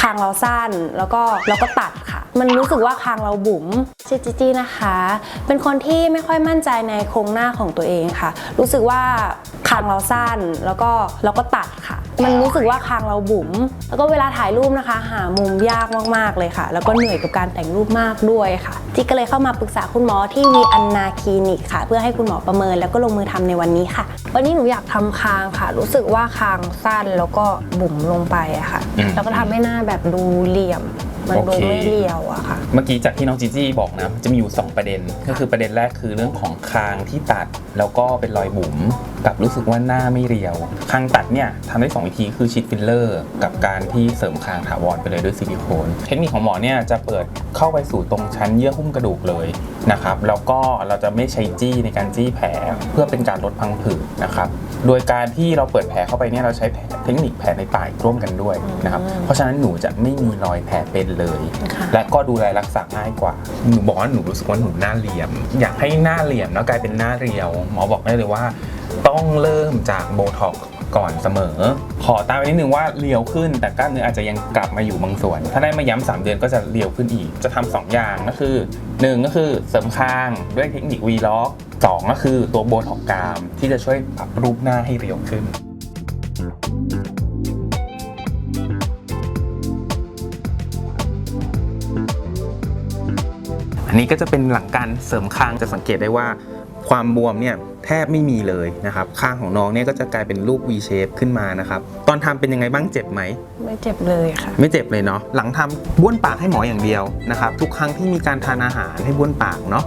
คางเราสั้นแล้วก็เราก็ตัดค่ะ มันรู้สึกว่าคางเราบุ๋มชื่อจิจี้นะคะ เป็นคนที่ไม่ค่อยมั่นใจในโครงหน้าของตัวเองค่ะ รู้สึกว่าคางเราสั้นแล้วก็เราก็ตัดค่ะ มันรู้สึกว่าคางเราบุ๋ม แล้วก็เวลาถ่ายรูปนะคะ หามุมยากมากๆเลยค่ะ แล้วก็เหนื่อยกับการแต่งรูปมากด้วยค่ะที่ก็เลยเข้ามาปรึกษาคุณหมอที่วีอันนาคลินิกค่ะ เพื่อให้คุณหมอประเมินแล้วก็ลงมือทำในวันนี้ค่ะ วันนี้หนูอยากทำคางค่ะ รู้สึกว่าคางสั้นแล้วก็บุ๋มลงไปอะค่ะ อืม แล้วก็ทำให้หน้าแบบดูเหลี่ยม มันดูโอเคไม่เรียวอะค่ะ เมื่อกี้จากที่น้องจีจี้บอกนะ จะมีอยู่ 2 ประเด็น ก็คือประเด็นแรกคือเรื่องของคางที่ตัดแล้วก็เป็นรอยบุ๋ม กับรู้สึกว่าหน้าไม่เรียว คางตัดเนี่ยทำได้ 2 วิธีคือฉีดฟิลเลอร์ กับการที่เสริมคางถาวรไปเลยด้วยซิลิโคน เทคนิคของหมอเนี่ยจะเปิดเข้าไปสู่ตรงชั้นเยื่อหุ้มกระดูกเลยนะครับแล้วก็เราจะไม่ใช้จี้ในการจี้แผลเพื่อเป็นการลดพังผืดนะครับโดยการที่เราเปิดแผลเข้าไปเนี่ยเราใช้แผลเทคนิคแผลในปลายร่วมกันด้วยนะครับอืมเพราะฉะนั้นหนูจะไม่มีรอยแผลเป็นเลยค่ะและก็ดูแลรักษาง่ายกว่า หนูบอกว่าหนูรู้สึกว่าหนูหน้าเหลี่ยม อยากให้หน้าเหลี่ยมแล้วกลายเป็นหน้าเรียว หมอบอกได้เลยว่า ต้องเริ่มจากโบท็อกก่อนเสมอ ขอตามไปนิดนึงว่าเรียวขึ้น แต่กล้ามเนื้ออาจจะยังกลับมาอยู่บางส่วน ถ้าได้มาย้ำสามเดือนก็จะเรียวขึ้นอีก จะทำสองอย่างก็คือหนึ่งก็คือเสริมคางด้วยเทคนิควีล็อกสองก็คือตัวโบท็อกกรามที่จะช่วยปรับรูปหน้าให้เรียวขึ้นอันนี้ก็จะเป็นหลังการเสริมคางจะสังเกตได้ว่า ความบวมเนี่ยแทบไม่มีเลยนะครับคางของน้องเนี่ยก็จะกลายเป็นรูป V shape ขึ้นมานะครับ ตอนทำเป็นยังไงบ้างเจ็บไหม ไม่เจ็บเลยค่ะ ไม่เจ็บเลยเนาะ หลังทำบ้วนปากให้หมออย่างเดียวนะครับ ทุกครั้งที่มีการทานอาหารให้บ้วนปากเนาะ